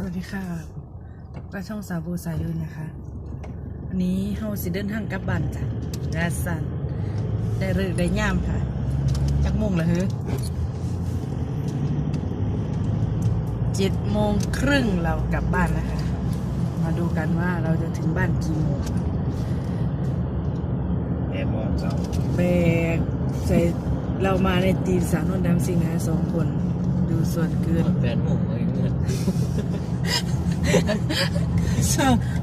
สวัสดีค่ะก็ช่องสาวบูสายลุนนะคะวันนี้เฮาสิเดินทางกลับบ้านจ้ะนาสันได้เลิกได้ย่ามค่ะ จักโมงเหรอเฮ้เจ็ดโมงครึ่งเรากลับบ้านนะคะ มาดูกันว่าเราจะถึงบ้านกี่โมงเอ็มว่าเจ้าแบกใส่เรามาในตีมสาวนวลดำสิงนะสองคน ดูส่วนเกินแฟนหมุ่งเลยเงิน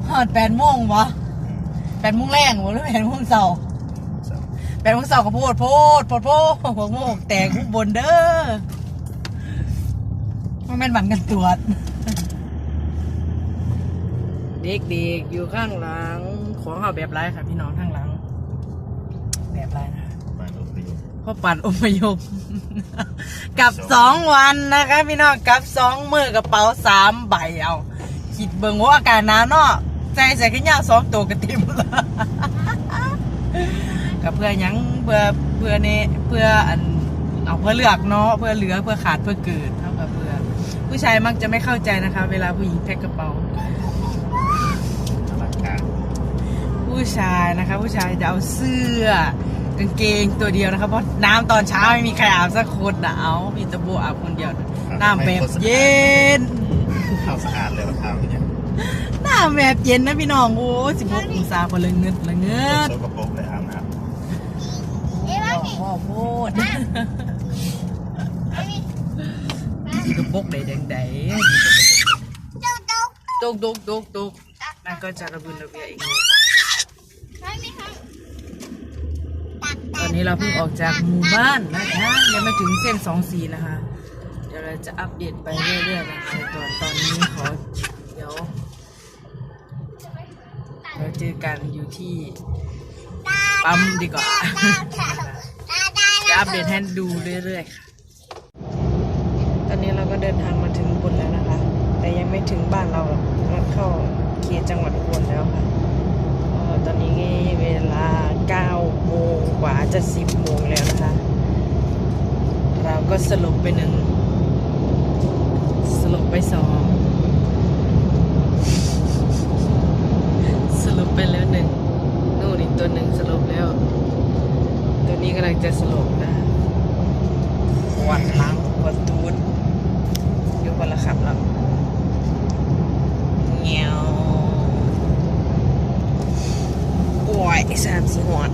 หอดแปดโมงวะแปดโมงแรงวะหรือแปดโมงเสาร์เจ้าแปดโมงเสาร์ก็โพดโพดโพดโพดหัวโมกแตกข้างบนเด้อมันเป็นหมันกันตรวจ เด็กๆอยู่ข้างหลัง ของเขาแบบไรค่ะพี่น้องข้างหลัง แบบไรนะพ่อปั่นอพยพกับสองวันนะคะพี่น้องกับสองมือกระเป๋าสามใบเอา คิดเบิ่งว่าอากาศหนาวเนาะใจใส่ขึ้นยาวสองตัวกระติมละกับเพื่อหยังเพื่อเพื่อนี่เพื่ออันเอาเพื่อเลือกเนาะเพื่อเหลือเพื่อขาดเพื่อเกิดเท่ากับเพื่อผู้ชายมักจะไม่เข้าใจนะคะ เวลาผู้หญิงแพ็คกระเป๋าอลังการผู้ชายนะคะ ผู้ชายจะเอาเสื้อกางเกงตัวเดียวนะคะเพราะน้ำตอนเช้าไม่มีใครอาบสักคนนะเอามีแตะโบอาบคนเดียวนะน้ำแบบเย็น ข้าวสะอาดเลยว่าข้าวเนี่ย น้ำ แบบเย็นนะพี่น้องโอ้สิบหกองศาคนละเงิดละเงิดโซกระโปรงเลยอาบน้พ่อโพดสิกระปกใดแดงใดตุกตุกตุกตุกนั่นก็จะระบืนระเบียอีกนิดตอนนี้เราเพิ่งออกจากหมู่บ้านนะคะยังไม่ถึงเส้นสองสีนะคะ เดี๋ยวเราจะอัปเดตไปเรื่อยๆนะคะตอนตอนนี้ขอเดี๋ยว เราเจอกันอยู่ที่ปั๊มดีกว่าจะอัปเดตให้ดูเรื่อยๆค่ะ ตอนนี้เราก็เดินทางมาถึงอุบลแล้วนะคะ แต่ยังไม่ถึงบ้านเราหรอกมันเข้าเขตจังหวัดอุบลแล้วค่ะเอ่อตอนนี้เวลา9โมงกว่าจะ 10โมงแล้วนะคะ เราก็สรุปไปหนึ่งสรุปไปสอง สรุป ไปแล้วหนึ่งนู่นอีกตัวหนึ่งสลบแล้ว ตัวนี้กำลังจะสลบนะปวดหลังปวดตูดอยู่คนละขับแล้วเงี้ยวโอ้ยแสบสวด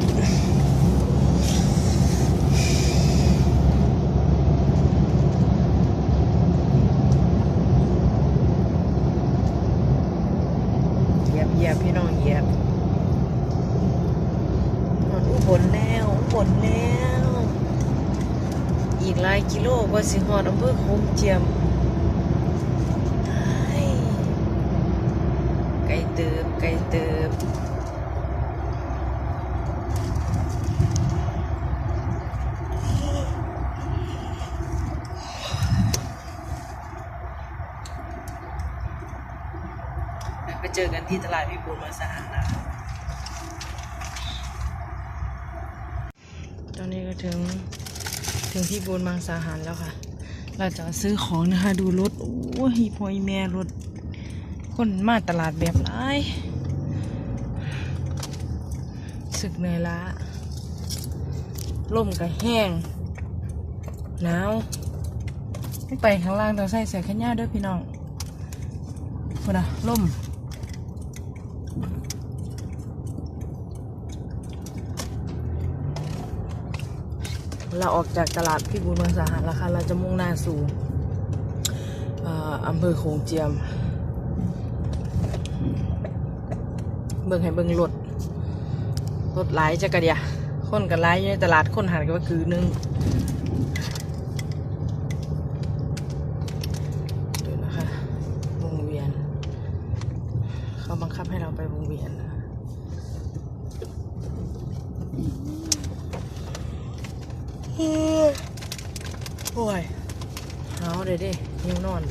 เหยียบเหยียบพี่น้องเหยียบ หมดอุบลแล้วอุบลแล้ว อีกหลาย กิโลกว่าสิหอดอำเภอโขงเจียมเฮ้ยไกลเติบไกลเติบ ไปเจอกันที่ตลาดพิบูลมาสารนะ ตอนนี้ก็ถึงถึงที่ บูนบางสาหารแล้วค่ะ เราจะซื้อของนะคะ ดูรถ โอ้ยพอยแม่รถ คนมาตลาดแบบไรสึกเหนื่อยละล่มก็แห้ง หนาวไปข้างล่างต้องใส่เสื้อแขนยาวด้วยพี่น้องคุณอะล่ม เราออกจากตลาดพิบูลมังสาหารแล้วค่ะเราจะมุ่งหน้าสู่อำเภอโขงเจียม เบิ่งให้เบิ่งรถรถหลายจะกระเดียคนกันหลายอยู่ในตลาดคนหันก็คือหนึงดูนะคะ วงเวียน เขาบังคับให้เราไปวงเวียนนะคะ โอ้ยหาวเด้เด้ยิวนอน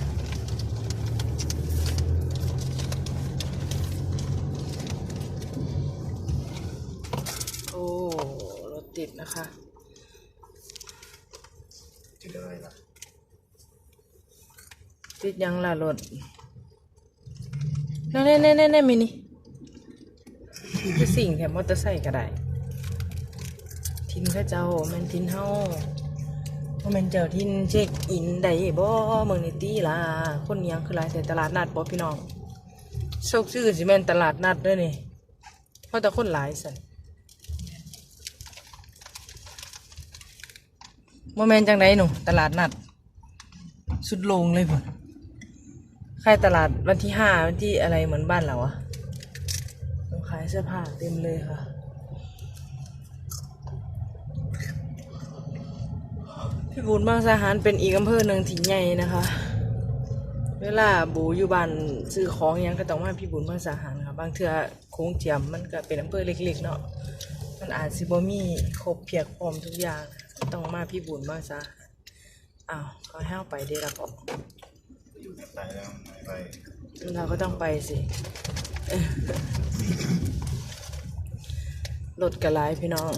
โอ้ รถติดนะคะำที่เลยล่ะติดยังล่ะรถนั่นแน่แน่แน่แน่มินี่คือสิ่งแถมมอเตอร์ไซค์ก็ได้ ทินเข้าเจ้าแมนทินเฮาว่าแมนเจ้าทินเช็คอินได้บ่เมืองนี่ตีล่ะคนเนียงคือหลายแต่ตลาดนัดบ่พี่น้องโชคชื่อสิแม่นตลาดนัดเด้อนี่เพราะแต่คนหลายสัน บ่แมนจังไดหนูตลาดนัด สุดลงเลยพุ่นค่ายตลาดวันที่ห้าวันที่อะไรเหมือนบ้านเราอะขายเสื้อผ้าเต็มเลยค่ะพี่บุญบางสาหารเป็นอีกอำเภอหนึ่งที่ใหญ่นะคะ เวลาบูอยู่บ้านซื้อของยังก็ต้องมาพี่บุญบางสาหารค่ะ บางเทือโค้งเจียมมันก็เป็นอำเภอเล็กๆเนาะ มันอาจสิบ่มีครบเพียงพร้อมทุกอย่าง ต้องมาพี่บุญบางสาหารอ้าวเขาให้เอาไปได้ละพอไตแล้วไปเราก็ต้องไปสิรถกระไลายพี่น้อง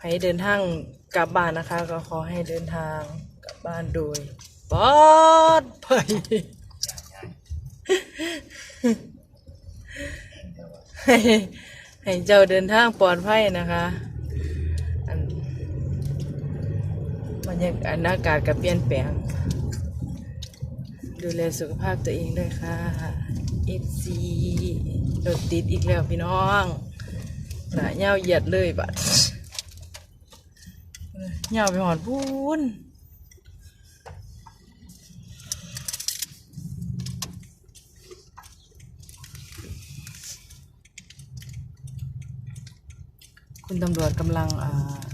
ให้เดินทางกลับบ้านนะคะ ก็ขอให้เดินทางกลับบ้านโดยปลอดภัยให้เจ้าเดินทางปลอดภัยนะคะ อันบรร ยากาศอากาศก็เปลี่ยนแปลง ดูแลสุขภาพตัวเองด้วยค่ะ FC รถติดอีกแล้วพี่น้องหนาเงาเหยียดเลยบัดเงาไปหอนพูนคุณตำรวจกำลังอ่า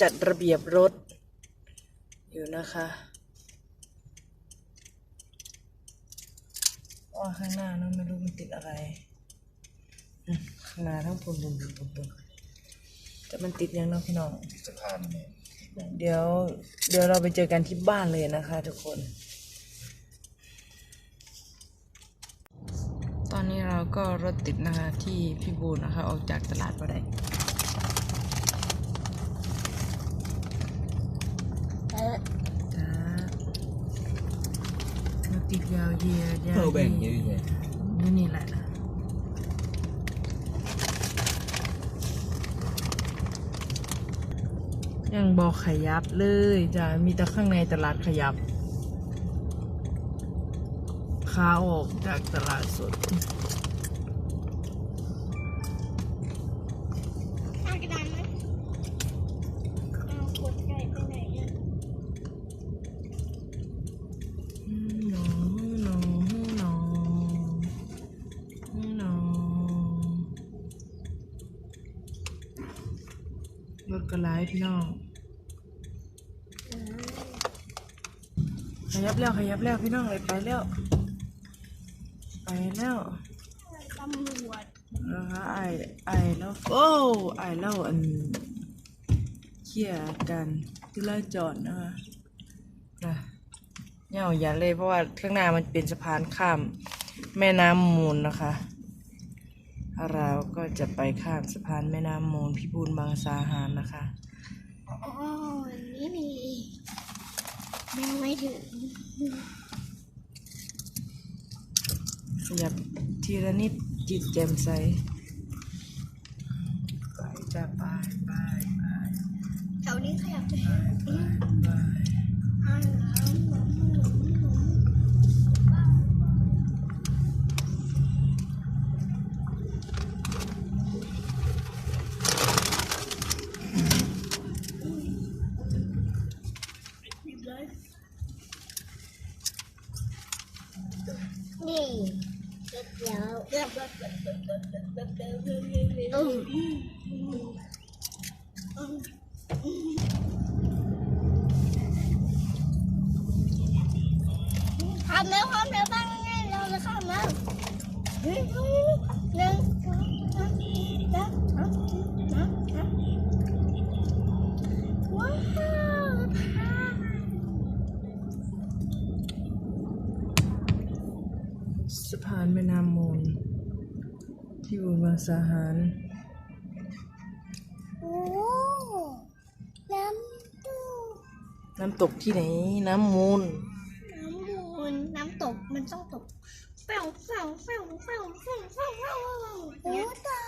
จัดระเบียบรถ อยู่นะคะว่าข้างหน้านั้นไม่รู้มันติดอะไรอืมข้างหน้าทั้งปุ่นปุ่นปุ่นปุ่นปุ่นแต่มันติดยังเนาะพี่น้องที่สะพานนี่เดี๋ยว เดี๋ยวเราไปเจอกันที่บ้านเลยนะคะทุกคน ตอนนี้เราก็รถติดนะคะที่พี่บูนนะคะ ออกจากตลาดมาได้ จ้ารถติดยาวเหยียดยาวเราแบ่งเหเยยียอะดเยนี่นี่แหละนะยังบอกขยับเลยจ้ะมีแต่ข้างในตลาดขยับขาออกจากตลาดสด กระไลพี่น้องขยับแล้วขยับแล้วพี่น้องเลยไปแล้ว ไปแล้วตำรวจนะคะไอไอแล้วโอ้ไอแล้วอันเขี่ยกันที่ละจอดนะคะนะเหงาอย่าเลยเพราะว่าข้างหน้ามันเป็นสะพานข้าม แม่น้ำมูลนะคะ เราก็จะไปข้ามสะพานแม่น้ำมูลพิบูลบางสาหารนะคะ อ๋อนี่มียังไม่ถึงขยับทีละนิดจิตแจ่มใส ไปจะไปไปไปแถวนี้ขยับไปไปไปอ้าานแม่น้ำมูล ที่บุญบางสาหาร โอ้น้ำตู้น้ำตกที่ไหน น้ำมูล น้ำมูลน้ำตกมันต้องตกแป้วแป้วแป้วแป้วแป้วแป้วแป้วโอ้ตา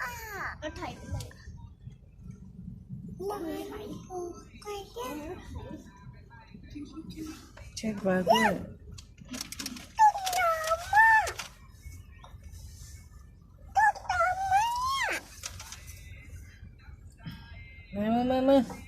อะก็ถ่ายไปเลยไม่ไหลโอ้ใครแก้เช็คบาร์เกอร์ ต้นน้ำอะต้นน้ำอะ เ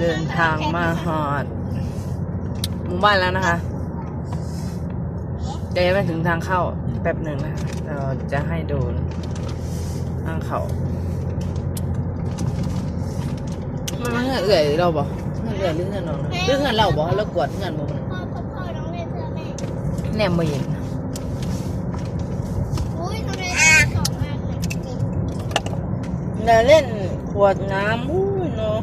เดินทางมาหอดหมู่บ้านแล้วนะคะเดี๋ยวยังไม่ถึงทางเข้าแป๊บหนึ่งนะคะเราจะให้ดูทางเขามันมันเงื่อนเอื่อยเราบอกเงื่อนเอื่อยหรือเงื่อนนอนหรือเงื่อนเราบอกแล้วกวดเงื่อนบ่มันพ่อพ่อพ่อน้องเล่นเสื้อแม่แนมมาเห็นอุ้ยทำไมสองอันเลยอย่าเล่นขวดน้ำอู้ยเนาะ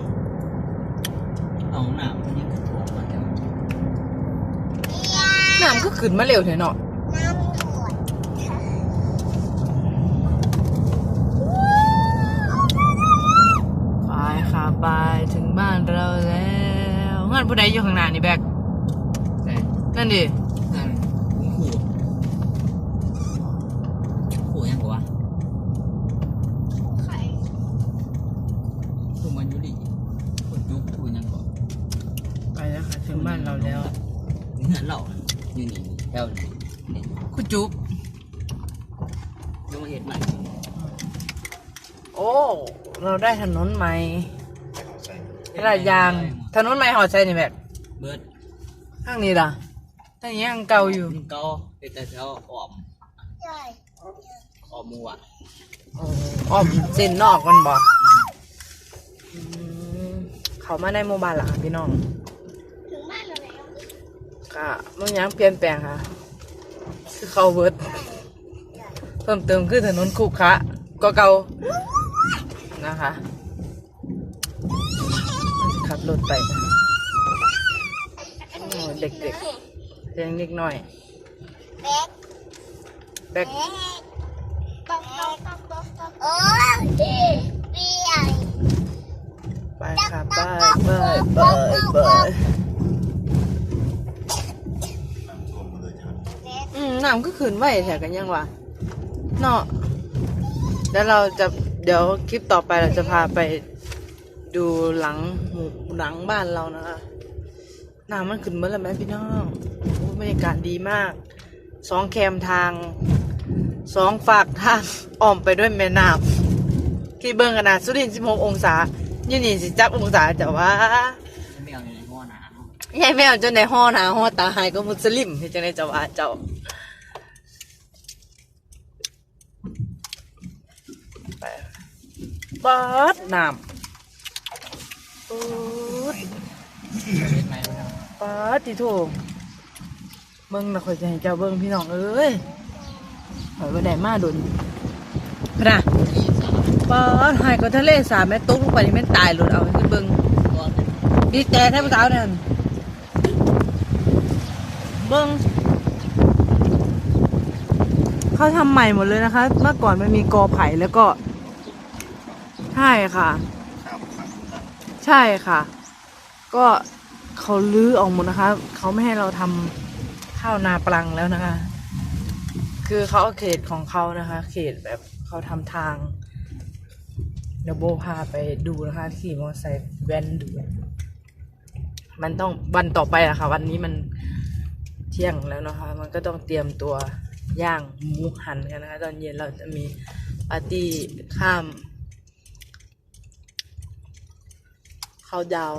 เอาหนามมันยังกระถ่วงมาแล้ว น้ำก็ขึ้นมาเร็วเถอะเนาะน้ำหวดไปค่ะไปถึงบ้านเราแล้วงานผู้ใดอยู่ข้างหน้านี่แบกแต่นั่นดิ นั่นคุณขู่ขู่ยังกวะ ไข่ ขู่มันยุริขู่ยุกขู่ยังกวะ ไปแล้วค่ะถึงบ้านเราแล้ว เงื่อนเหล่าอยู่นี่แถ วนี้นี่คุณจุ๊บยกมาเห็ดใหม่โอ้ เราได้ถนนใหม่ใส่ลาดยาง ถนนใหม่หอดใจนี่แบกเบิร์ดข้างนี้ล่ะทางนี้ยังเก่าอยู่มันเกาเป็นแต่แถวออมใช่ออมมัวอ้อมเส้นนอกมันบอกเขามาในหมู่บ้านหลังพี่น้องถึงบ้านเราแล้ว ก็มันยังเปลี่ยนแปลงค่ะ คือเขาเวิร์ดเพิ่มเติมคือถนนขรุขระก็เก่านะคะขับรถไปโอ้เด็กๆเลี้ยงเด็กหน่อยแบ๊กแบกต๊อกต๊อกต๊อกต๊อกต๊อกโอ้ย น้ำก็ขึ้นไหวแถกันยังวะเนาะแล้วเราจะเดี๋ยวคลิปต่อไปเราจะพาไปดูหลังหมู่หลังบ้านเรานะคะน้ำมันขึ้นเมื่อไรไหมพี่น้องโอ้บรรยากาศดีมาก สองแคมทาง สองฝากทางอ้อมไปด้วยแม่น้ำคิดเบิ่งขนาดสุรินทร์16 องศายี่นี่สิจับองศาแต่ว่าไม่เอาอยู่ในหัวหนามยายแมวจนในห้อหนาห้อตาหายก็มุสลิมที่จะในจะว่าเจ้าไป บอดน้ำปืดเห็ดใหม่แล้วปาดติโถเบิ้งนะคอยจะให้เจ้าเบิ้งพี่น้องเอ้ยหอยว่าได้มาดุนพะนะปาดหายก็ทะเลสาบแม่ตุ๊กลงไปนี่แม่นตายหลุดเอาขึ้นเบิ้งก็เป็นดีแต่แท้ผู้สาวเนี่ยเบิ้งเขาทำใหม่หมดเลยนะคะ เมื่อก่อนมันมีกอไผ่แล้วก็ ใช่ค่ะ ใช่ค่ะ ก็เขาลื้อออกหมดนะคะ เขาไม่ให้เราทำข้าวนาปลังแล้วนะคะ คือเขาเอาเขตของเขานะคะ เขตแบบเขาทำทาง เดี๋ยวโบพาไปดูนะคะขี่มอเตอร์ไซค์แว้นดู มันต้องวันต่อไปอะค่ะ วันนี้มันเที่ยงแล้วนะคะ มันก็ต้องเตรียมตัวย่างหมูหันกันนะคะ ตอนเย็นเราจะมีปาร์ตี้ข้าม เขาดาว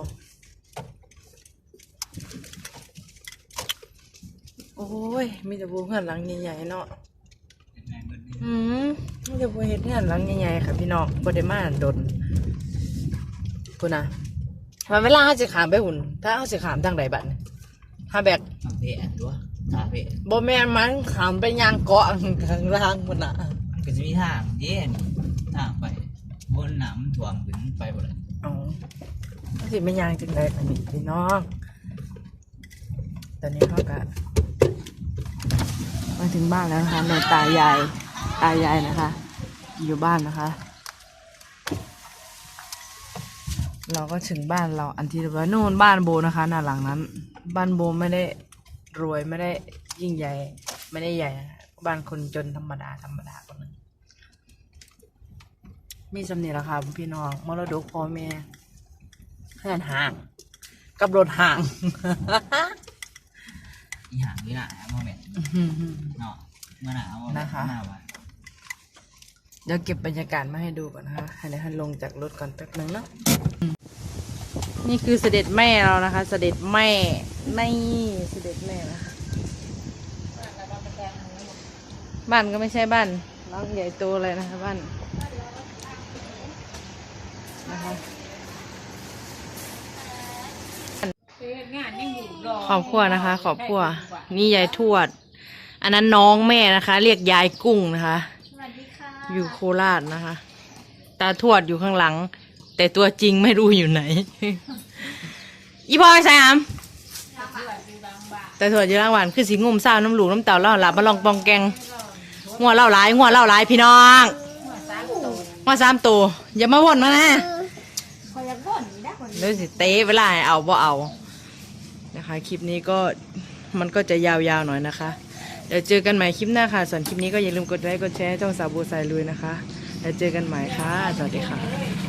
โอ้ย มีแต่บูเห็นหลังใหญ่ๆเนาะอืมมีแต่บูเห็ดเงื่อนหลังใหญ่ๆค่ะพี่น้องบริมาดนคุณนะมันเวลาเขาจะขามไปหุ่น ถ้าเขาจะขามทางใดบัดฮาแบกทางเพอันด้วยทางเพบอแมนมันขามไปยางเกาะข้างล่างคุณนะก็จะมีทางเย็นทางไปบนหนามถ่วงถึงไปหมดเลย สิไม่ยางจังไดอันนี้พี่น้อง ตอนนี้เขาก็มาถึงบ้านแล้วนะคะแม่ตายาย ตายายนะคะ อยู่บ้านนะคะ เราก็ถึงบ้านเราอันที่เรียบร้อยนู่นบ้านโบนะคะหน้าหลังนั้น บ้านโบไม่ได้รวยไม่ได้ยิ่งใหญ่ ไม่ได้ใหญ่บ้านคนจนธรรมดาธรรมดาคนหนึ่งมีสำเนียงราคาพี่น้องมรดกพ่อแม่ พื่อนห่าง กับรถห่างอีหางนี่หนาโมเมนต์เนาะเมื่อหนาโมเมนต์นะคะหน้าวันเดี๋ยวเก็บบรรยากาศมาให้ดูก่อนนะคะให้เดี๋ยวให้ลงจากรถก่อนแป๊บนึงเนาะนี่คือเสด็จแม่เรานะคะ เสด็จแม่นี่เสด็จแม่นะคะบ้านก็ไม่ใช่บ้านหลังใหญ่โตเลยนะคะบ้านนะคะ ขอบครัวนะคะ ขอบครัวนี่ยายทวด อันนั้นน้องแม่นะคะ เรียกยายกุ้งนะคะ สวัสดีค่ะอยู่โคราชนะคะ ตาทวดอยู่ข้างหลัง แต่ตัวจริงไม่รู้อยู่ไหน อีพอยสามแต่ทวดอยู่ล่างหวานคือสีงุ่มซ่าวน้ำหลูน้ำเต่าเล่าหลับมาลองปองแกงงัวเล่าหลายงัวเล่าหลายพี่น้องงัวสามตัวอย่ามาวนมานะขออยากบ่นได้คนเดี๋ยวสิเตะเวลาให้เอาบ่เอา นะคะ คลิปนี้ก็มันก็จะยาวๆหน่อยนะคะ เดี๋ยวเจอกันใหม่คลิปหน้าค่ะส่วนคลิปนี้ก็อย่าลืมกดไลค์กดแชร์ช่องสาวบัวสายลุยนะคะ แล้วเจอกันใหม่ค่ะ สวัสดีค่ะ